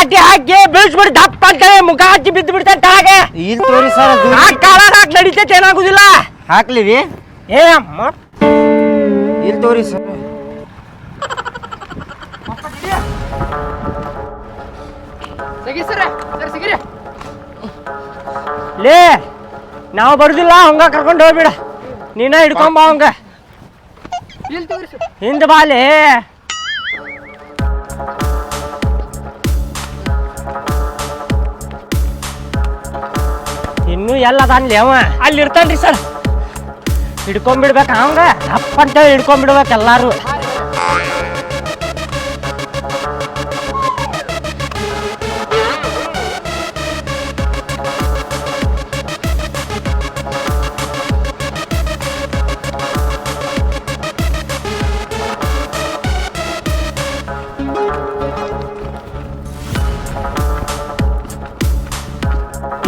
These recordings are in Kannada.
ಲಾಟಿ ಹಾಕಿ ಬೀಳ್ಸ್ಬಿಡಿ ದಪ್ಪ ಮುಖ ಹಚ್ಚಿ ಬಿದ್ದು ಬಿಡ್ತಾನೆ ತೋರಿ ಸರ್ ಆ ಕಾಲ ಹಾಕಿ ನಡೀತೈತೆ ಏನಾಗುದಿಲ್ಲ. ಹಾಕ್ಲಿ ರೀ ಏ ಅಮ್ಮ. ಇಲ್ಲಿ ತೋರಿ ಸರ್. ಲೇ ನಾವು ಬರುದಿಲ್ಲ ಹಂಗ ಕರ್ಕೊಂಡು ಹೋಗ್ಬಿಡ. ನೀನ ಹಿಡ್ಕೊಂಬ ಹಂಗ ಹಿಂದೆ ಬಾಲೆ. ಇನ್ನೂ ಎಲ್ಲ ಅದಾನ್ಲಿ ಅವ. ಅಲ್ಲಿ ಇರ್ತಾನ್ರಿ ಸರ್. ಹಿಡ್ಕೊಂಡ್ಬಿಡ್ಬೇಕು ಅವಂಗ. ಅಪ್ಪ ಅಂತೇಳಿ ಹಿಡ್ಕೊಂಡ್ಬಿಡ್ಬೇಕು ಎಲ್ಲಾರು.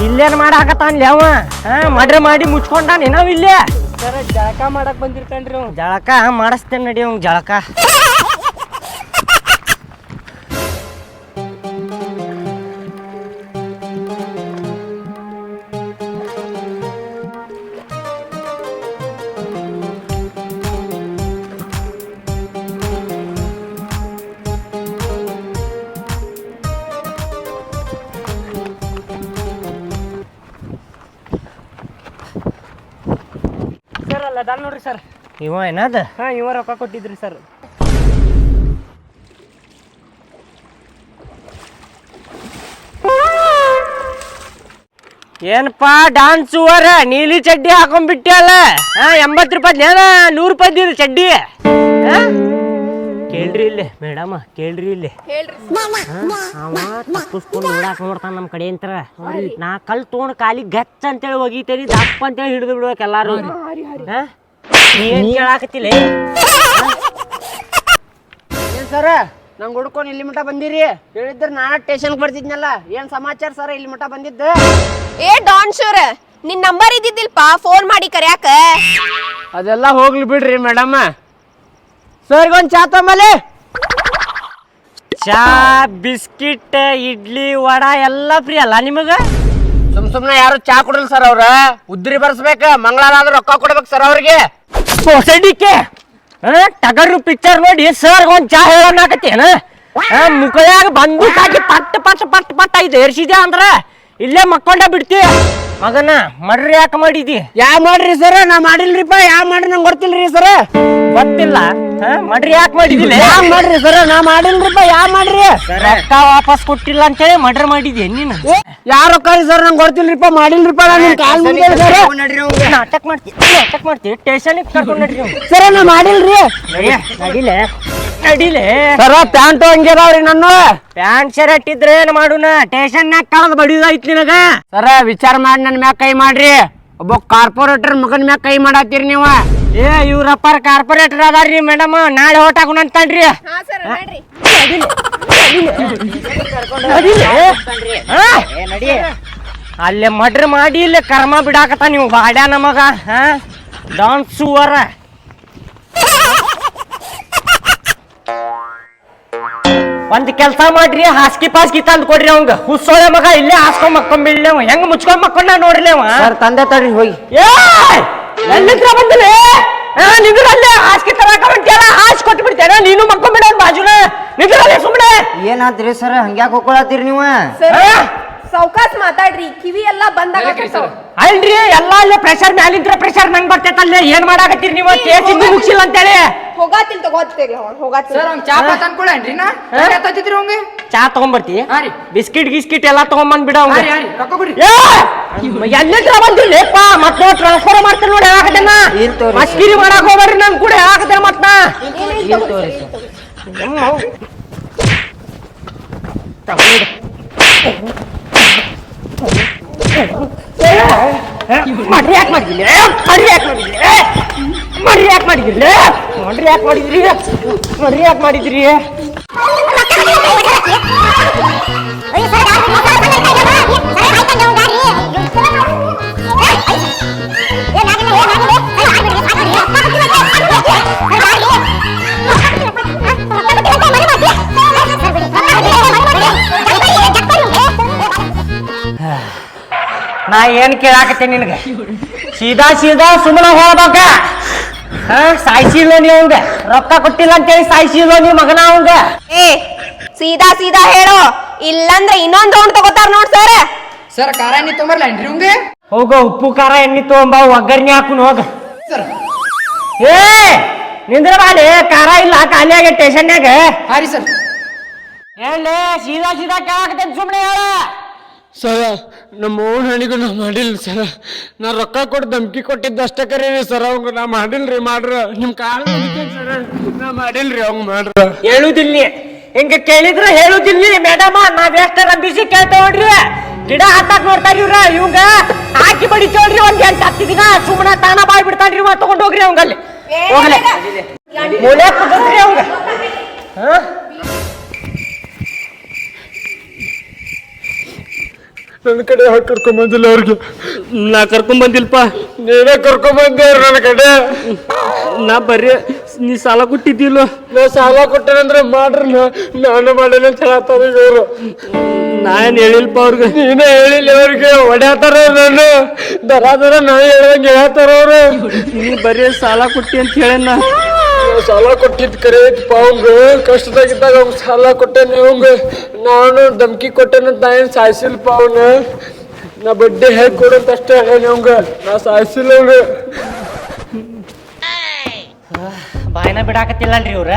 ಇಲ್ಲೇನ್ ಮಾಡಾಕತ್ತಾನ್ಲಿ ಅವ? ಹಾ ಮಡ್ರೆ ಮಾಡಿ ಮುಚ್ಕೊಂಡಾನ ಏನೋ ಇಲ್ಲೇ. ಸರ ಜಳಕ ಮಾಡಕ್ ಬಂದಿರ್ತಾನ್ರಿ ಅವ್ ಜಳಕ ಮಾಡಿಸ್ತೇನೆ ನಡಿ ಅವ್ನ್ ಜಳಕ. ಸರ್ ನೋಡ್ರಿ ಸರ್. ಇವ ಏನದ? ಹಾ ಇವ ರೊಕ್ಕ ಕೊಟ್ಟಿದ್ರಿ ಸರ್. ಏನಪ್ಪಾ ಡಾನ್ಸ್ ಓವರ್ ನೀಲಿ ಚಡ್ಡಿ ಹಾಕೊಂಡ್ಬಿಟ್ಟಿಯಲ್ಲ ಹಾ ಎಂಬತ್ತು ರೂಪಾಯಿ ನೇನ ನೂರು ರೂಪಾಯಿ ಚಡ್ಡಿ? ಹಾ? ಕೇಳ್ರಿ ಇಲ್ಲಿ ಮೇಡಮ್ ಕೇಳ್ರಿ ಇಲ್ಲಿ. ಅವ ತಪ್ಪಿಸ್ಕೊಂಡು ನೋಡಾಕ ನೋಡ್ತಾನ ನಮ್ಮ ಕಡೆ ಅಂತ ನಾ ಕಲ್ ತೊಗೊಂಡ್ ಕಾಲಿಗೆ ಗಚ್ಚ ಅಂತೇಳಿ ಒಗಿತೇನಿ ದಪ್ಪ ಅಂತೇಳಿ ಹಿಡಿದು ಬಿಡ್ಬೇಕು ಎಲ್ಲಾರು. ಏನ್ ಕೇಳಾಕತ್ತಿಲ್ಲ ಏನ್ ಸರ? ನಂಗೆ ಹುಡ್ಕೊಂಡು ಇಲ್ಲಿ ಮಠ ಬಂದಿರಿ. ಹೇಳಿದ್ರೆ ನಾಳೆ ಸ್ಟೇಷನ್ ಬರ್ತಿದ್ನಲ್ಲ ಏನ್ ಸಮಾಚಾರ ಸರ ಇಲ್ಲಿ ಮಠ ಬಂದಿದ್ದು? ಏ ಡಾನ್ ಶೂರ್ ನಿನ್ ನಂಬರ್ ಇದ್ದಿದ್ದಿಲ್ಪ? ಫೋನ್ ಮಾಡಿ ಕರ್ಯಾಕ. ಅದೆಲ್ಲ ಹೋಗ್ಲಿ ಬಿಡ್ರಿ ಮೇಡಮ್. ಸರ್ಗೊಂದು ಚಾ ತಮ್ಮಲ್ಲಿ. ಚಾ ಬಿಸ್ಕಿಟ್ ಇಡ್ಲಿ ವಡ ಎಲ್ಲ ಫ್ರೀ ಅಲ್ಲ ನಿಮಗ? ಸುಮ್ ಸುಮ್ನೆ ಯಾರು ಚಾ ಕೊಡಲ್ಲ ಸರ್ ಅವ್ರ? ಉದ್ರಿ ಬರ್ಸ್ಬೇಕ ಮಂಗಳಾರ ಆದ್ರೆ ರೊಕ್ಕ ಕೊಡ್ಬೇಕು ಸರ್ ಅವ್ರಿಗೆ. ಸೊಸೈಟಿಕೆ ಟಗರು ಪಿಕ್ಚರ್ ನೋಡಿ ಸರ್ ಒಂದ್ ಚಾ ಹೇಳೋಣಾಕತ್ತೇನ ಮುಖದಾಗ ಬಂದು ಹಾಕಿ ಪಟ್ ಪಟ್ ಪಟ್ ಪಟ್ ಐದು ಏರ್ಸಿದ್ಯಾ ಅಂದ್ರ ಇಲ್ಲೇ ಮಕ್ಕೊಂಡ ಬಿಡ್ತಿ. ಮಗನ ಮಡ್ರಿ ಯಾಕೆ ಮಾಡಿದಿ? ಯಾ ಮಾಡ್ರಿ ಸರ್ ನಾ ಮಾಡಿಲ್ರಿಪ್ಪ ಯಾ ಮಾಡ್ರಿ ನಂಗೆ ಗೊತ್ತಿಲ್ರಿ ಸರ್ ಗೊತ್ತಿಲ್ಲ? ಮಡ್ರಿ ಯಾಕೆ ಮಾಡಿದಿಲ್ಲ? ಯಾ ಮಾಡ್ರಿ ಸರ? ನಾ ಮಾಡಿಲ್ರಿಪ್ಪ ಯಾ ಮಾಡ್ರಿ? ರೊಕ್ಕ ವಾಪಸ್ ಕೊಟ್ಟಿಲ್ಲ ಅಂತೇಳಿ ಮಡ್ರ್ ಮಾಡಿದ್ಯಾ ನೀನು? ಯಾರ ರೊಕ್ಕ ಸರ್? ನಂಗೆ ಗೊತ್ತಿಲ್ರಿಪ್ಪ ಮಾಡಿಲ್ರಿಪ್ಪ ನಾನು ನಿಮ್ ಕಾಲ್ ಮುಂದೆ ಸರ್. ನಾಟಕ ಮಾಡ್ತಿ ನಾಟಕ ಮಾಡ್ತಿ ಸ್ಟೇಷನ್ಗೆ ಕರ್ಕೊಂಡು ನಡ್ರಿ ಸರ ಸರ್ ನಾ ಮಾಡಿಲ್ರಿ. ನಡಿ, ನಡಿಲೆ ನಡಿಲೆ. ಪ್ಯಾಂಟ್ ಪ್ಯಾಂಟು ಹಂಗಿದಾವ್ರಿ ನನ್ನ. ಪ್ಯಾಂಟ್ ಶರ್ಟ್ ಇದ್ರೆ ಏನ್ ಮಾಡುನ? ಸ್ಟೇಷನ್ನಾಗ ಬಡಿಯೋ ಬಡಿಯೋದೈತ್ ನಿನಗ. ಸರ ವಿಚಾರ ಮಾಡಿ ನನ್ನ ಮ್ಯಾಗ ಕೈ ಮಾಡ್ರಿ. ಒಬ್ಬ ಕಾರ್ಪೊರೇಟರ್ ಮಗನ ಮ್ಯಾಗ ಕೈ ಮಾಡತ್ತೀರಿ ನೀವು. ಏ ಇವ್ರಪ್ಪಾರ ಕಾರ್ಪೊರೇಟರ್ ಅದಾರ್ರಿ ಮೇಡಮ್ ನಾಳೆ ಓಟ್ ಹಾಕೋಣ ನಡ್ರಿ. ಅಲ್ಲೇ ಮಡ್ರ್ ಮಾಡಿ ಇಲ್ಲೇ ಕರ್ಮ ಬಿಡಾಕತ್ತ ನೀವು ಬಾಡ್ಯ ನಮಗ ಹಾ? ಡಾನ್ಸ್ ಸುವರ ಒಂದ್ ಕೆಲ್ಸ ಮಾಡ್ರಿ ಹಾಸ್ಕಿ ಪಾಸ್ಕಿ ತಂದ್ ಕೊಡ್ರಿ ಅವಂಗ. ಹುಸ್ಸೋಳೆ ಮಗ ಇಲ್ಲೇ ಹಾಸ್ಕೊಂಡ್ ಮಕ್ಕೊಂಬಿಡ್ಲಿ ಅವ. ಹೆಂಗ್ ಮುಚ್ಕೊಂಡ್ ಮಕ್ಕೊಂಡ ನೋಡ್ರಿ ಅವ? ಸರ್ ತಂದೆ ತಡ್ರಿ ಹೋಗಿ. ಏ ಎಲ್ಲಿದ್ರ ಬಂದಿಲ್ಲ ನಿಂದ್ರಲ್ಲೇ ಹಾಸಿಗೆ ತರಕ ಹೊಂಟಿಯಲ್ಲ ಹಾಸಿ ಕೊಟ್ಟು ಬಿಡ್ತೇನೆ ನೀನು ಮಕ್ಕೊಂಬಿಡ ಬಾಜುನ. ನಿಂದ್ರಲ್ಲೇ ಸುಮ್ಮನೆ ಏನಾದ್ರಿ ಸರ್ ಹಂಗ್ಯಾಕ್ ಹೋಗ್ಕೊಳತ್ತೀರಿ ನೀವು? ಸರ್ ಸಾವ್ಕಾಸ್ ಮಾತಾಡ್ರಿ. ಕಿವಿ ಎಲ್ಲಾ ಬಂದಾಗ ಅಲ್ರಿ ಎಲ್ಲಾ ಅಲ್ಲೇ ಪ್ರೆಷರ್ ಮ್ಯಾಲಿಂತ್ರ ಪ್ರೆಷರ್ ನಂಗ್ ಬರ್ತೈತಲ್ಲೇ ಏನ್ ಮಾಡಾಕತ್ತೀರಿ ನೀವು? ಕೇಸ್ ಇನ್ನೂ ಮುಗಿಸಿಲ್ಲ ಅಂತೇಳಿ. ಹೋಗಾತಿಲ್ ತಗೋತೀರಿ ಹೋಗಾತಿ ಹೋಗಾತಿಲ್. ಸರ್ ಅವ್ನ್ ಚಾ ಪಾತ್ ಅನ್ಕೊಳ್ಳೇನ್ರಿ ನಾ ಎತ್ತತ್ತಿದ್ರಿ ಅವಂಗೆ ಚಾ ತಗೊಂಬರ್ತಿ? ಹಾ ರೀ. ಬಿಸ್ಕಿಟ್ ಗಿಸ್ಕಿಟ್ ಎಲ್ಲ ತಗೊಂಬಂದ್ ಬಿಡ ಹಾರಿ ಹಾರಿ ರೊಕ್ಕ ಕೊಡ್ರಿ. ಎಲ್ಲಿದ್ರ ಬಂದಿಲ್ಲಪ್ಪ ಮತ್ ಟ್ರಾನ್ಸ್ಫರ್ ಮಾಡ್ತೇನೆ ನೋಡಿ ಹೇಳಾಕತ್ತೇನ ಇಲ್ ತೋರಿ. ಮಸ್ಕಿರಿ ಮಾಡಕ್ ಹೋಗ್ಬೇಡ್ರಿ ನನ್ ಕೂಡ ಹೇಳಾಕತ್ತೇನ ಮತ್ ನಾ. ಇಲ್ಲಿ ತೋರಿ ಮಡ್ರಿ ಯಾಕೆ ಮಾಡಿದ್ರಿ? ಮಡ್ರಿ ಯಾಕೆ ಮಾಡಿದಿಲ್ಲ ಮಡ್ರಿ ಯಾಕೆ ಮಾಡಿದ್ರಿ? ಮಡ್ರಿ ಯಾಕೆ ಮಾಡಿದ್ರಿ? ಮಡ್ರಿ ಯಾಕೆ ಮಾಡಿದ್ರಿ? ನಾ ಏನು ಕೇಳಾಕತ್ತೀನಿ ನಿನಗೆ? ಸೀದಾ ಸೀದಾ ಸುಮ್ಮನೆ ಹೋಗ್ಬೇಕ. ಹಾ, ಸಾಯಿಸಿಲ್ಲ ನೀ ಅವಂಗ. ರೊಕ್ಕ ಕೊಟ್ಟಿಲ್ಲ ಅಂತೇಳಿ ಸಾಯಿಸಿಲ್ಲ ನೀ ಮಗನ ಅವಂಗ. ಸೀದಾ ಸೀದಾ ಹೇಳು. ಇಲ್ಲಂದ್ರೆ ಇನ್ನೊಂದ್ ರೌಂಡ್ ತಗೋತಾರ ನೋಡ್ ಸರ್ ಸರ್ ಖಾರ ಎಣ್ಣೆ ತೊಂಬರ್ಲೇನ್ರಿ ಇವಂಗೆ ಹೋಗ ಉಪ್ಪು ಖಾರ ಎಣ್ಣೆ ತಗೊಂಬ ಒಗ್ಗರ್ಣಿ ಹಾಕುನ್ ಹೋಗ. ಸರ್ ಏ ನಿಂದ್ರ ಬಾಲೆ ಖಾರ ಇಲ್ಲ ಖಾಲಿ ಟೇಷನ್ಯಾಗ ಹಾಂ ರೀ ಸರ್ ಹೇಳೇ ಸೀದಾ ಸೀದಾ ಕೇಳಾಕತ್ತೇನೆ ಸುಮ್ಮನೆ ಹೇಳ. ಸರ ನಮ್ಮ ಓನ್ ಹಣಿಗೂ ನಾ ಮಾಡಿಲ್ಲ ಸರ ನಾ ರೊಕ್ಕ ಕೊಟ್ಟು ಧಮ್ಕಿ ಕೊಟ್ಟಿದ್ದ ಅಷ್ಟೇ ಕರೀರಿ ಸರ್ ಅವಂಗ ನಾ ಮಾಡಿಲ್ರಿ ಮಾಡ್ರ. ನಿಮ್ ಕಾಲ್ ಸರ ನಾ ಮಾಡಿಲ್ರಿ ಅವಂಗ ಮಾಡ್ರ. ಹೇಳುದಿಲ್ಲ. ಹಿಂಗ ಕೇಳಿದ್ರೆ ಹೇಳುದಿಲ್ಲ ಮೇಡಮ ನಾವ್ ಎಷ್ಟ ಬಿಸಿ ಕೇಳ್ತೇವ್ರಿ ಗಿಡ ಹತ್ತಾಕ್ ನೋಡ್ತಾರ ಇವ್ರ ಇವಂಗ ಹಾಕಿ ಬಡಿತೇವ್ರಿ ಒಂದ್ ಎಂಟ್ ಹತ್ತು ದಿನ ಸುಮ್ಮನೆ ತಾನ ಬಾಯ್ ಬಿಡ್ತಾನ್ರಿ ಇವ ತಗೊಂಡ್ ಹೋಗ್ರಿ ಅವಂಗಲ್ಲಿ. ಹೋಗ್ಲಿ. ಮೂಲೆ ಕುಂದ್ರಿ ಅವಂಗ. ನನ್ನ ಕಡೆ ಯಾಕೆ ಕರ್ಕೊಂಬಂದಿಲ್ಲ ಅವ್ರಿಗೆ? ನಾ ಕರ್ಕೊಂಡ್ ಬಂದಿಲ್ಪ? ನೀವೇ ಕರ್ಕೊಂಬಂದೇವ್ರಿ ನನ್ನ ಕಡೆ. ನಾ ಬರ್ರಿ. ನೀ ಸಾಲ ಕೊಟ್ಟಿದ್ದಿಲ್ಲ. ನಾ ಸಾಲ ಕೊಟ್ಟೇನಂದ್ರೆ ಮಾಡ್ರಿ ನಾನು ಮಾಡೇನೆ ಅಂತ ಹೇಳತ್ತಾರ ಇವರು. ನಾನು ಹೇಳಿಲ್ಪ ಅವ್ರಿಗೆ? ನೀನೇ ಹೇಳಿಲ್ಲ ಅವ್ರಿಗೆ ಹೊಡ್ಯಾತಾರ ನಾನು ದರ ದರ ನಾ ಹೇಳ್ದಂಗೆ ಹೇಳ್ತಾರ ಅವರು. ನೀ ಬರೀ ಸಾಲ ಕೊಟ್ಟಿ ಅಂತ ಹೇಳಣ್ಣ ನಾವ್ ಸಾಲ ಕೊಟ್ಟಿದ್ ಕರೆ ಅವಂಗ ಕಷ್ಟದಾಗಿದ್ದಾಗ ಅವ್ಗ ಸಾಲ ಕೊಟ್ಟೇನೆ ಅವಂಗ ನಾನು ಧಮ್ಕಿ ಕೊಟ್ಟೇನಂತ ನಾ ಏನು ಸಾಯಿಸಿಲ್ಪ ಅವನ. ನಾ ಬಡ್ಡಿ ಹೇಗೆ ಕೊಡಂತ ಅಷ್ಟೇ ಹೇಳಿ ಅವಂಗ ನಾ ಸಾಯಿಸಿಲ್ಲ ಅವಂಗ ಬಾಯಿನ ಬಿಡಾಕತ್ತಿಲ್ಲನ್ರಿ ಇವ್ರ?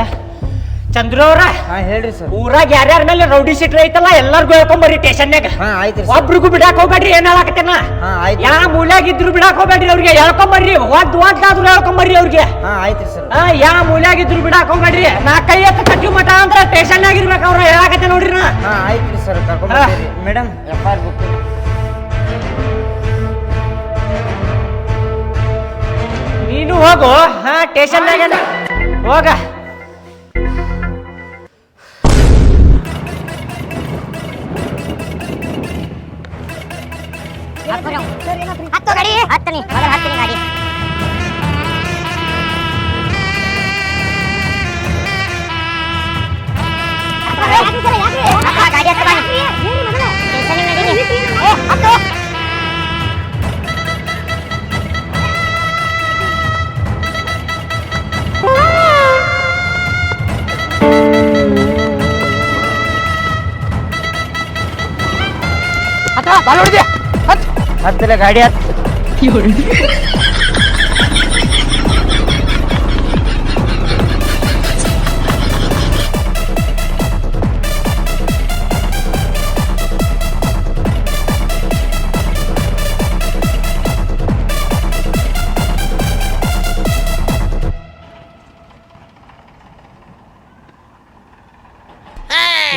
ಚಂದ್ರು ಅವ್ರ? ಹಾ ಹೇಳ್ರಿ ಸರ್. ಊರಾಗ ಯಾರ್ಯಾರ ಮೇಲೆ ರೌಡಿ ಶೀಟ್ರ್ ಐತಲ್ಲ ಎಲ್ಲಾರ್ಗು ಹೇಳ್ಕೊಂಬರ್ರಿ ಸ್ಟೇಷನ್ಯಾಗ ಹಾ ಆಯ್ತ್ರಿ ಸರ್. ಒಬ್ರಿಗೂ ಬಿಡಾಕ್ ಹೋಗ್ಬೇಡ್ರಿ ಏನ್ ಹೇಳಾಕತ್ತೇನ? ಹಾ ಆಯ್ತು ಯಾ ಮೂಲ್ಯಾಗ ಇದ್ರು ಬಿಡಾಕ್ ಹೋಗ್ಬೇಡ್ರಿ ಅವ್ರಿಗೆ ಹೇಳ್ಕೊಂಬರ್ರಿ ಒದ್ ಒದ್ದಾದ್ರು ಹೇಳ್ಕೊಂಬರ್ರಿ ಅವ್ರಿಗೆ. ಹಾ ಸರ್. ಯಾ ಮೂಲ್ಯಾಗ ಇದ್ರು ಬಿಡಾಕ್ ಹೋಗ್ಬೇಡ್ರಿ. ನಾ ಕೈ ಎತ್ತ ಕಟ್ಟಿ ಮಠ ಅಂದ್ರ ಸ್ಟೇಷನ್ಯಾಗ ಇರ್ಬೇಕು ಅವ್ರ ಹೇಳಾಕತ್ತೆ ನೋಡ್ರಿ ನಾ. ಹಾ ಆಯ್ತ್ರಿ ಸರ್ ಕರ್ಕೊಂಡ್ಬರ್ತೀರಿ ಮೇಡಮ್ ಎಫ್ ಆರ್ ಬುಕ್ ನೀನು ಹೋಗು ಹಾ ಸ್ಟೇಷನ್ಯಾಗ ಹೋಗ. ಹತ್ತು ಗಾಡಿ ಹತ್ತನಿ ಮೊದಲು ಹತ್ತನಿ ಗಾಡಿ ಹತ್ತಿರ ಗಾಡಿ ಹತ್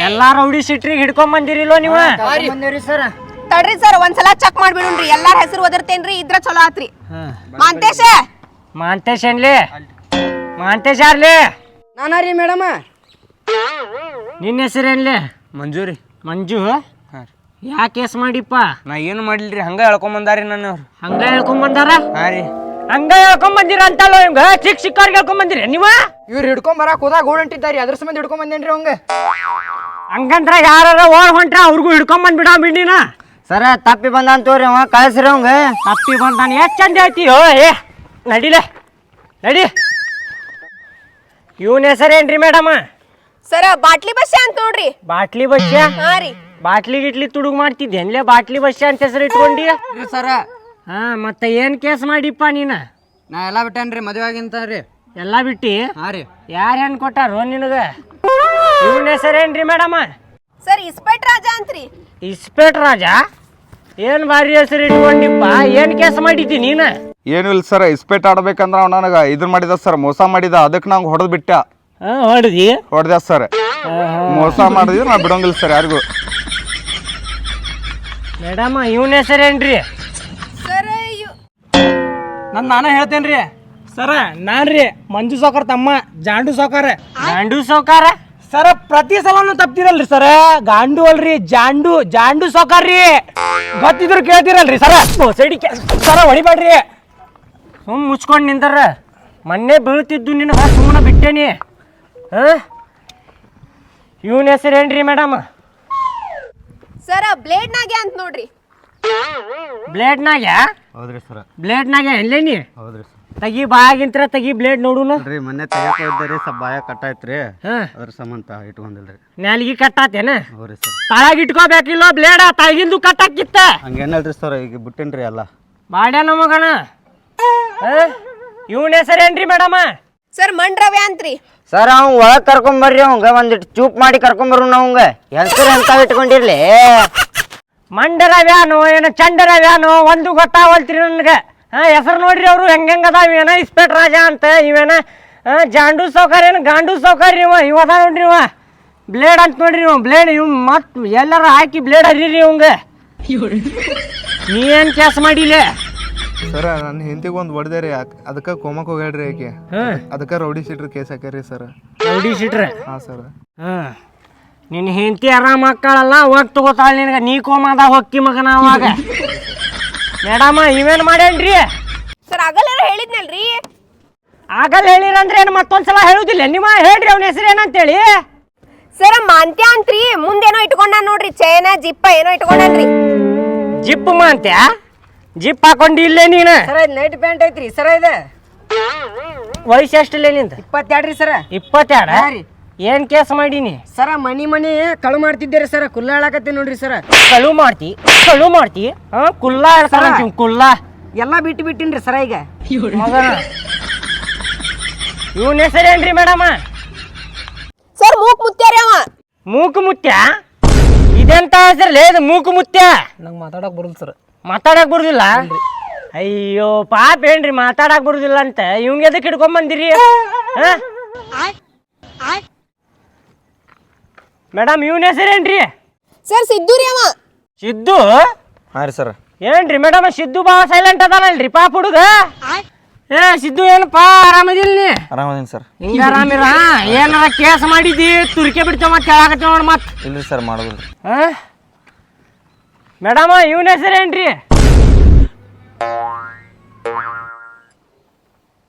ಎಲ್ಲಾ ರೌಡಿ ಸಿಟ್ರಿಗೆ ಹಿಡ್ಕೊಂಡ್ ಬಂದಿರಿಲ್ವ ನೀವು? ಬಂದೇವ್ರಿ ಸರ್. ತಡ್ರಿ ಸರ್ ಒಂದ್ಸಲ ಚೆಕ್ ಮಾಡ್ಬಿಡುನ್ರಿ ಎಲ್ಲಾರ ಹೆಸರು ಒದರ್ತೇನ್ರಿ ಇದ್ರ ಚಲೋ ಆತ್ರಿ. ಮಾಂತೇಶ? ಮಾಂತೇಶ್ ಏನ್ಲಿ? ಮಾಂತೇಶ ಯಾರ್ಲಿ? ನಾನಾ ರೀ ಮೇಡಮ. ನಿನ್ನ ಹೆಸರೇನ್ಲಿ ಮಂಜೂರಿ ಮಂಜು ಯಾಕೆ ಯಾ ಕೇಸ್ ಮಾಡಿಪ್ಪ? ನಾ ಏನು ಮಾಡ್ಲಿರಿ ಹಂಗ ಹೇಳ್ಕೊಂಬಂದಾರಿ ನನ್ನ ಅವ್ರು ಹಂಗ ಹೇಳ್ಕೊಂಡ್ ಬಂದಾರ? ಹಾರಿ ರೀ. ಹಂಗ ಹೇಳ್ಕೊಂಡ್ ಬಂದಿರ ಅಂತಲ್ಲ ಹಿಂಗ ಚಿಕ್ಕ ಚಿಕ್ಕವ್ರಿಗೆ ಹೇಳ್ಕೊಂಡ್ ಬಂದಿರಿ ನೀವ? ಇವ್ರು ಹಿಡ್ಕೊಂಡ್ ಬರಾಕ್ ಹೋದಾಗ ಗೋಡ್ ಹೊಂಟಿದ್ದಾರಿ ಅದ್ರ ಸಂಬಂಧ ಹಿಡ್ಕೊಂಡ್ ಬಂದೇನ್ರಿ ಅವಂಗ? ಹಂಗಂದ್ರ ಯಾರ ಓಡ್ ಹೊಂಟ್ರ ಅವ್ರಿಗೂ ಹಿಡ್ಕೊಂಡ್ ಬಂದ್ಬಿಡ ಬಿಡಿನ ಸರ ತಪ್ಪಿ ಬಂದ ತೋರಿ ಅವ ಕಳ್ಸ್ರಿ ಅವಂಗ. ತಪ್ಪಿ ಬಂದಾನ. ಎಷ್ಟು ಚಂದ ಓ ಏ ನಡಿಲೆ. ನಡಿ. ಇವನ್ ಹೆಸರೇನ್ರಿ ಮೇಡಮ್? ಸರ ಬಾಟ್ಲಿ ಬಸ್ಸೆ ಅಂತ ನೋಡ್ರಿ. ಬಾಟ್ಲಿ ಬಸ್ ಹಾ ರೀ. ಬಾಟ್ಲಿ ಗಿಟ್ಲಿ ತುಡುಗ್ ಮಾಡ್ತಿದ್ದೇನ್ಲೇ ಬಾಟ್ಲಿ ಬಸ್ ಅಂತ ಹೆಸರು ಇಟ್ಕೊಂಡಿ? ಸರ. ಹಾ ಮತ್ತೆ ಏನ್ ಕೇಸ್ ಮಾಡಿಪ್ಪ ನೀನ? ನಾ ಎಲ್ಲ ಬಿಟ್ಟೇನ್ರಿ ಮದುವೆ ಆಗಿಂತ ರೀ. ಎಲ್ಲಾ ಬಿಟ್ಟಿ? ಹಾ ರೀ. ಯಾರು ಹೆಣ್ ಕೊಟ್ಟಾರೋ ನಿನಗ? ಇವನ್ ಹೆಸರೇನ್ರಿ ಮೇಡಮ್? ಸರ್ ಇಸ್ಪೆಟ್ ರಾಜ ಅಂತ್ರಿ. ಇಸ್ಪೇಟ್ ರಾಜ? ಏನ್ ಭಾರಿ ಹೆಸರು ಇಟ್ಕೊಂಡಿಪ್ಪ? ಏನ್ ಕೇಸ್ ಮಾಡಿದ್ದಿ ನೀನ? ಏನು ಇಲ್ಲ ಸರ್ ಇಸ್ಪೇಟ್ ಆಡ್ಬೇಕಂದ್ರ ಅವ ನನಗೆ ಇದನ್ನ ಮಾಡಿದ ಸರ್ ಮೋಸ ಮಾಡಿದ ಅದಕ್ಕೆ ನಂಗೆ ಹೊಡೆದ್ ಬಿಟ್ಟ. ಹಾ ಹೊಡ್ದಿ? ಹೊಡೆದ ಸರ್. ಮೋಸ ಮಾಡಿದ್ರೆ ನಾ ಬಿಡೋಂಗಿಲ್ಲ ಸರ್ ಯಾರಿಗೂ. ಮೇಡಮ್ ಇವನ್ ಹೆಸರೇನ್ರಿ? ಸರ್ ನನ್ ನಾನೇ ಹೇಳ್ತೇನ್ರಿ. ಸರ ನಾನ್ರಿ ಮಂಜು ಸಾವ್ಕಾರ ತಮ್ಮ ಜಾಂಡು ಸಾವ್ಕಾರ ಜಾಂಡು ಸೌಕಾರ? ಸರ ಪ್ರತಿ ಸಲನು ತಪ್ತಿರಲ್ರಿ ಸರ. ಗಾಂಡು ಅಲ್ರಿ ಜಾಂಡು ಜಾಂಡು ಸೋಕಾರ್ರಿ ರೀ ಗೊತ್ತಿದ್ರು ಕೇಳ್ತಿರಲ್ರಿ ಸರ. ಸೈಡಿ ಸರ ಹೊಡಿಬೇಡ್ರಿ. ಸುಮ್ ಮುಚ್ಕೊಂಡು ನಿಂತಾರ ಮೊನ್ನೆ ಬೀಳ್ತಿದ್ದು ನಿನ್ನ ಸುಮ್ಮನೆ ಬಿಟ್ಟೇನಿ. ಹಾ? ಹೆಸರು ಹೆಸರೇನ್ರಿ ಮೇಡಮ್? ಸರ ಬ್ಲೇಡ್ನಾಗೆ ಅಂತ ನೋಡ್ರಿ. ಬ್ಲೇಡ್ನಾಗ ಹೌದ್ರಿ ಸರ. ಬ್ಲೇಡ್ನಾಗ ಎಲ್ಲೇನಿ? ಹೌದ್ರಿ ಸರ್. ತೆಗಿ ಬಾಯಾಗಿಂತ್ರ ತಗಿ ಬ್ಲೇಡ್ ನೋಡುಲ್ಲ? ರೀ ಮೊನ್ನೆ ಹೋಗಿದ್ದೆ ಸ್ವಲ್ಪ ಬಾಯ ಕಟ್ಟಾಯ್ತ್ರಿ. ಹಾ. ಅದ್ರ ಸಂಬಂಧ ಇಟ್ಕೊಂಡಿಲ್ರಿ. ಕಟ್ ಆತೇನ ಹೌದ್ರಿ ಸರ್. ತಳಗ ಇಟ್ಕೋಬೇಕಿಲ್ಲ ಬ್ಲೇಡ ತಳಗಿಂದು ಕಟ್ಟಾಕಿತ್ತ? ಹಂಗೇನಲ್ರಿ ಸರ್ ಈಗ ಬಿಟ್ಟೇನ್ರಿ ಎಲ್ಲ. ಬಾಡ್ಯ ನಮಗಣ ಇವನ ಹೆಸರೇನ್ರಿ ಮೇಡಮ? ಸರ್ ಮಂಡ್ರವ್ಯ ಅಂತ್ರಿ. ಸರ್ ಅವ್ನು ಒಳಗೆ ಕರ್ಕೊಂಬರ್ರಿ ಅವಂಗ ಒಂದಿಟ್ಟು ಚೂಪ್ ಮಾಡಿ ಕರ್ಕೊಂಬರು ಅವಂಗ ಹೆಸರು ಎಂತ ಇಟ್ಕೊಂಡಿರ್ಲಿ? ಮಂಡರ ವ್ಯಾನು ಏನು ಚಂಡರ ವ್ಯಾನು ಒಂದು ಗೊತ್ತಾವಲ್ತ್ರಿ ನನ್ಗೆ. ಹಾ ಹೆಸರು ನೋಡ್ರಿ ಅವರು ಹೆಂಗೆ ಅದಾವ ಇವೇನ ಇಸ್ಪೇಟ್ ರಾಜ ಅಂತ ಇವೇನ ಜಾಂಡು ಸೌಕರ್ಯ ಏನು? ಗಾಂಡು ಸೌಕರ್ಯ ಇವ ಇವ ಅದ ನೋಡ್ರಿ ಇವ. ಬ್ಲೇಡ್ ಅಂತ ನೋಡ್ರಿ ಇವ ಬ್ಲೇಡ್ ಇವ್ ಮತ್ ಎಲ್ಲರ ಹಾಕಿ ಬ್ಲೇಡ್ ಹರಿರಿ ಇವಂಗ. ನೀ ಏನ್ ಕೆಲಸ ಮಾಡಿಲ್ಲ? ಸರ ನನ್ನ ಹೆಂಡತಿಗೆ ಒಂದು ಹೊಡೆದೆ ರೀ ಅದಕ್ಕೆ ಕೋಮಕ್ಕೆ ಹೋಗ್ಯಾಡ್ರಿ ಆಕೆ. ಅದಕ್ಕೆ ರೌಡಿ ಸಿಟ್ರ ಕೇಸ್ ಹಾಕ್ಯಾರಿ ಸರ್. ರೌಡಿ ಸಿಟ್ರೆ ಹಾಂ ಸರ್. ಹಾ. ನಿನ್ನ ಹೆಂಡತಿ ಆರಾಮ ಮಕ್ಕಳಲ್ಲ ಹೋಗಿ ತಗೋತಾಳೆ ನಿನಗೆ. ನೀ ಕೋಮದ ಹೊಕ್ಕಿ ಮಗನ ಅವಾಗ. ಮೇಡಮ ಇವೇನ್ ಮಾಡೇನ್ರಿ ಸರ್ ಆಗಲ್ಲಾರ ಹೇಳಿದ್ನಲ್ರಿ? ಆಗಲ್ಲ ಹೇಳಿರಂದ್ರೆ ಏನು ಮತ್ತೊಂದ್ಸಲ ಹೇಳುದಿಲ್ಲ. ನಿಮ್ಮ ಹೇಳ್ರಿ ಅವನ ಹೆಸರು ಏನಂತೇಳಿ. ಸರ್ ಮಾಂತ್ಯ ಅಂತ್ರಿ. ಮುಂದೇನೋ ಇಟ್ಕೊಂಡ ನೋಡ್ರಿ. ಚೈನ ಜಿಪ್ಪ ಏನೋ ಇಟ್ಕೊಂಡನ್ರಿ. ಜಿಪ್ ಮಾಂತ್ಯ? ಜಿಪ್ ಹಾಕೊಂಡಿ ಇಲ್ಲೇ ನೀನು. ಸರ ಇದು ನೈಟ್ ಪ್ಯಾಂಟ್ ಐತ್ರಿ. ಸರ ಇದು ವಯಸ್ಸು ಎಷ್ಟಿಲ್ಲ ನಿಂದ? ಇಪ್ಪತ್ತೆರಡು ರೀ ಸರ. ಇಪ್ಪತ್ತೆರಡು? ರೀ. ಏನ್ ಕೇಸ್ ಮಾಡೀನಿ? ಸರ ಮನಿ ಮನಿ ಕಳು ಮಾಡ್ತಿದ್ದೀರಿ ಸರ ಕುಲ್ಲ ಹೇಳಕತ್ತಿ ನೋಡ್ರಿ ಸರ. ಕಳು ಮಾಡ್ತಿ ಕಳು ಮಾಡ್ತಿ ಹಾ? ಕುಲ್ಲ ಹೇಳ್ತಾರಂತೀವಿ ಕುಲ್ಲ. ಎಲ್ಲ ಬಿಟ್ಟು ಬಿಟ್ಟಿನ್ರಿ ಸರ ಈಗ. ಇವನ್ ಹೆಸರೇನ್ರಿ ಮೇಡಮ? ಸರ್ ಮೂಕ್ ಮುತ್ಯಾರಿ ಅವ. ಮೂಕು ಮುತ್ಯ ಇದೆಂತ ಹೆಸರಲ್ಲ ಇದು ಮೂಕು ಮುತ್ಯ ನಂಗೆ ಮಾತಾಡಕ್ ಬರಲ್ಲ ಸರ್. ಮಾತಾಡಕ್ ಬರುದಿಲ್ಲ? ಅಯ್ಯೋ ಪಾಪ ಏನ್ರಿ ಮಾತಾಡಕ್ ಬರುದಿಲ್ಲ ಅಂತ. ಇವಂಗ್ ಎದಕ್ಕೆ ಹಿಡ್ಕೊಂಡ್ ಬಂದಿರಿ? ಮೇಡಮ್ ಇವನ ಹೆಸರೇನ್ರಿ ಸರ್ ಸಿದ್ದು ರೀ ಅವ. ಸಿದ್ದು? ಹಾಂ ರೀ ಸರ್. ಏನ್ರಿ ಮೇಡಮ್ ಸಿದ್ದು ಬಾ ಸೈಲೆಂಟ್ ಅದಾನಲ್ರಿ ಪಾಪ ಹುಡುಗ? ಏ ಸಿದ್ದು ಏನಪ್ಪಾ ಆರಾಮದಿಲ್ಲ ನೀ? ಆರಾಮದೀನಿ ಸರ್. ಹಿಂಗ ಆರಾಮಿರ? ಏನಾರ ಕೇಸ್ ಮಾಡಿದಿ ತುರ್ಕೆ ಬಿಡ್ತೇವ ಮತ್ತೆ ಹೇಳಾಕತ್ತೇವ ನೋಡ್ ಮತ್ ಇಲ್ರಿ ಸರ್ ಮಾಡೋದಿಲ್ಲ ಮೇಡಮ್ ಇವನ ಹೆಸರೇನ್ರಿ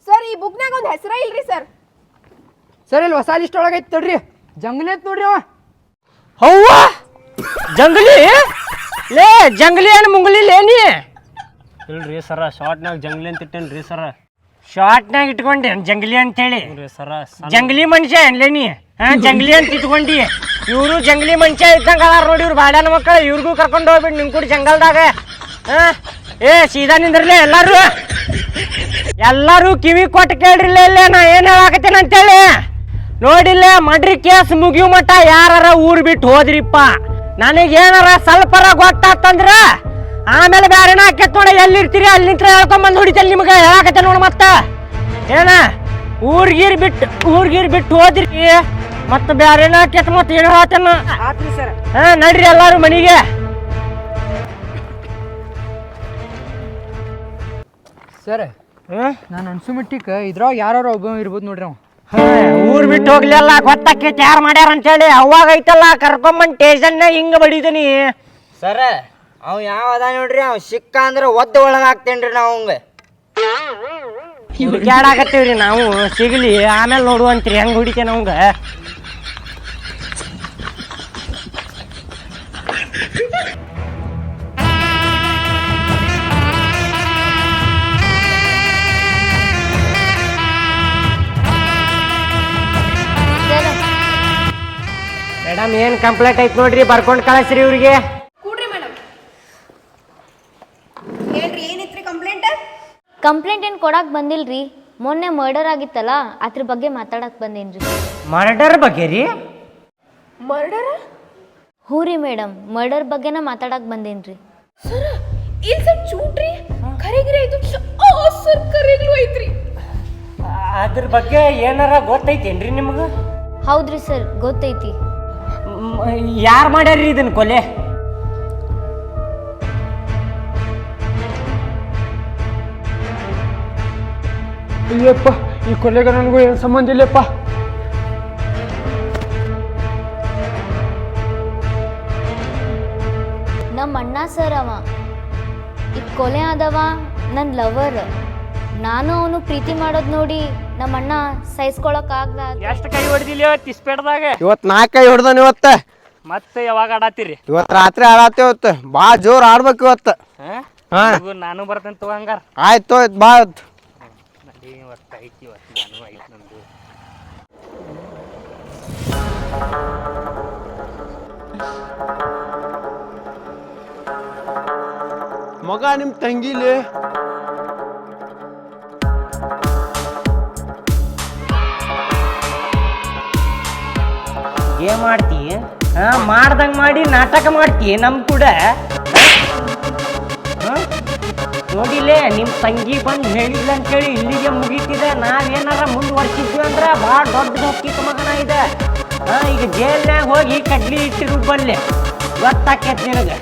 ಸರ್ ಈ ಬುಕ್ನಾಗ ಒಂದು ಹೆಸರ ಇಲ್ರಿ ಸರ್. ಸರ್ ಇಲ್ಲಿ ಹೊಸ ಲಿಸ್ಟ್ ಒಳಗೆ ಐತಿ ತಡ್ರಿ. ಜಂಗಲಿ ಐತ್ ನೋಡ್ರಿ ಅವ. ಹೌವ? ಜಂಗಲಿ? ಲೇ ಜಂಗಲಿ ಏನು ಮುಂಗಲಿ ಲೇನಿ ಇಲ್ರಿ ಸರ ಶಾರ್ಟ್ನಾಗ ಜಂಗಲಿ ಅಂತ ಇಟ್ಟೇನ್ರಿ ಸರ. ಶಾರ್ಟ್ನಾಗ ಇಟ್ಕೊಂಡೆ ಜಂಗಲಿ ಅಂತೇಳಿ. ಸರ ಜಂಗಲಿ ಮನುಷ್ಯ ಏನ್ಲೇ ನೀ? ಹಾ ಜಂಗಲಿ ಅಂತ ಇಟ್ಕೊಂಡಿ. ಇವರು ಜಂಗಲಿ ಮನುಷ್ಯ ಇದ್ದಂಗ ಅದಾರ ನೋಡಿ ಇವ್ರು ಬಾಡ್ಯಾನ ಮಕ್ಕಳು ಇವ್ರಿಗೂ ಕರ್ಕೊಂಡು ಹೋಗ್ಬಿಟ್ಟು ನಿಮ್ಮ ಕೂಡ ಜಂಗಲ್ದಾಗ. ಹಾ ಏ ಸೀದಾ ನಿಂದ್ರಲೇ ಎಲ್ಲರೂ? ಎಲ್ಲರೂ ಕಿವಿ ಕೊಟ್ಟು ಕೇಳ್ರಿಲ್ಲ ಇಲ್ಲೇ ನಾ ಏನು ಹೇಳಾಕತ್ತೇನೆ ಅಂತೇಳಿ? ನೋಡಿಲ್ಲ ಮಡ್ರಿ ಕೇಸ್ ಮುಗಿಯು ಮಟ್ಟ ಯಾರ ಊರ್ ಬಿಟ್ಟು ಹೋದ್ರಿಪ್ಪ. ನನಗೇನಾರ ಸ್ವಲ್ಪರ ಗೊತ್ತಾತಂದ್ರ ಆಮೇಲೆ ಬೇರೆ ಆಕೇತ್ ನೋಡಿ ಎಲ್ಲಿರ್ತೀರಿ ಅಲ್ಲಿ ನಿಂತ್ರ ಹೇಳ್ಕೊಂಬಂದು ಹೊಡಿತಲ್ಲ ನಿಮ್ಗೆ ಹೇಳಕತ್ತೆ ನೋಡ ಮತ್ತ. ಏನ ಊರ್ಗೀರ್ ಬಿಟ್ಟು ಊರ್ಗೀರ್ ಬಿಟ್ಟು ಹೋದ್ರಿ ಮತ್ತೆ ಬೇರೆ ಕೆತ್ತ ಮತ್ತೆ ಏನು ಹೇಳ್ತೇನ ಹಾ ನಡ್ರಿ ಎಲ್ಲಾರು ಮನಿಗೆ. ಸರ್ ನಾನು ಅನ್ಸು ಮಟ್ಟಿಗೆ ಇದ್ರಾಗ ಯಾರು ಒಬ್ಬ ಇರ್ಬೋದು ನೋಡ್ರಿ ಅವ. ಊರ್ ಬಿಟ್ಟು ಹೋಗ್ಲಿಲ್ಲ ಗೊತ್ತಾಕೈತಿ ಯಾರು ಮಾಡ್ಯಾರ ಅಂತೇಳಿ. ಅವಾಗ ಐತಲ್ಲ ಕರ್ಕೊಂಬಂದ್ ಟೇಷನ್ ಹಿಂಗ ಬಡಿದೀನಿ. ಸರ ಅವ್ ಯಾವ ಅದ ನೋಡ್ರಿ ಅವ್ ಸಿಕ್ಕ ಅಂದ್ರೆ ಒದ್ದ ಒಳಗಾಗ್ತೇನ್ರಿ ನಾವು ಅವಂಗ ಹುಡುಕ್ಯಾಡಾಕತ್ತೀವ್ರಿ ನಾವು ಸಿಗ್ಲಿ ಆಮೇಲೆ ನೋಡುವಂತ್ರಿ ಹೆಂಗ್ ಹುಡಿತೇನೆ ಅವಂಗ. ಮೇಡಮ್ ಏನ್ ಕಂಪ್ಲೇಂಟ್ ಐತ್ ನೋಡ್ರಿ ಬರ್ಕೊಂಡ್ ಕಳಿಸ್ರಿ ಇವ್ರಿಗೆ. ಕೂಡ್ರಿ ಮೇಡಮ್. ಹೇಳ್ರಿ ಏನಿತ್ರಿ ಕಂಪ್ಲೇಂಟ್ ಕಂಪ್ಲೇಂಟ್ ಏನು ಕೊಡಕ್ಕೆ ಬಂದಿಲ್ರಿ? ಮೊನ್ನೆ ಮರ್ಡರ್ ಆಗಿತ್ತಲ್ಲ ಅದ್ರ ಬಗ್ಗೆ ಮಾತಾಡಕ್ಕೆ ಬಂದೇನ್ರಿ? ಮರ್ಡರ್ ಬಗ್ಗೆ ರೀ? ಮರ್ಡರ್ ಹ್ಞೂ ರೀ ಮೇಡಮ್ ಮರ್ಡರ್ ಬಗ್ಗೆನ ಮಾತಾಡಕ್ಕೆ ಬಂದೇನ್ರಿ? ಸರ್ ಇಲ್ಲಿ ಸರ್ ಚೂಟ್ರಿ ಸರ್ ಖರೆಗ್ಲು ಐತ್ರಿ. ಅದ್ರ ಬಗ್ಗೆ ಏನಾರ ಗೊತ್ತೈತೇನ್ರಿ ನಿಮ್ಗೆ? ಹೌದ್ರಿ ಸರ್ ಗೊತ್ತೈತಿ. ಯಾರು ಮಾಡ್ಯಾರ್ರಿ ಇದನ್ನ ಕೊಲೆ? ಅಯ್ಯಪ್ಪ ಈ ಕೊಲೆಗ ನನಗೂ ಏನು ಸಂಬಂಧ ಇಲ್ಲಪ್ಪ? ನಮ್ಮ ಅಣ್ಣ ಸರ್ ಅವ. ಈ ಕೊಲೆ ಆದವ ನನ್ನ ಲವರ್ ನಾನು ಅವನು ಪ್ರೀತಿ ಮಾಡೋದು ನೋಡಿ ನಮ್ಮ ಅಣ್ಣ ಸಹಿಸ್ಕೊಳಕ್ ಆಗ್ದ ಎಷ್ಟು ಕೈ ಹೊಡೆದಿಲ್ಲ ತಿಸ್ಪೇಟದಾಗ ಇವತ್ತು ನಾಲ್ಕೈ ಹೊಡ್ದಾನ ಇವತ್ತ. ಮತ್ತೆ ಯಾವಾಗ ಆಡಾತಿರಿ? ಇವತ್ತು ರಾತ್ರಿ ಆಡಾತಿ ಇವತ್ತು ಬಾ ಜೋರ್ ಆಡ್ಬೇಕು ಇವತ್ತು ಹಾ? ನಾನು ಬರ್ತೇನೆ ತಗೋ ಹಂಗಾರ. ಆಯ್ತು ಆಯ್ತು ಬಾ ಇವತ್ತು ನಡಿ ಇವತ್ತು ಐತಿ ಇವತ್ತು ನಾನು ಐತಿ ಮಗ ನಿಮ್ ತಂಗಿಲಿ ಏನ್ ಮಾಡ್ತಿ? ಹಾ, ಮಾಡ್ದಂಗ್ ಮಾಡಿ ನಾಟಕ ಮಾಡ್ತಿ ನಮ್ ಕೂಡ? ನೋಡಿಲೇ, ನಿಮ್ ತಂಗಿ ಬಂದು ಹೇಳಿಲ್ಲ ಅಂತೇಳಿ ಇಲ್ಲಿಗೆ ಮುಗೀತಿದೆ. ನಾವೇನಾರ ಮುಂದುವರ್ಸಿದ್ವಿ ಅಂದ್ರ ಭಾಳ ದೊಡ್ಡ ಹೋಗಿತ್ತು ಮಗನ ಇದೆ. ಈಗ ಜೈಲ್ನಾಗ ಹೋಗಿ ಕಡ್ಲಿ ಇಟ್ಟಿರು ಬಲ್ಲೆ ಗೊತ್ತಾಕೈತಿ ನಿನಗೆ.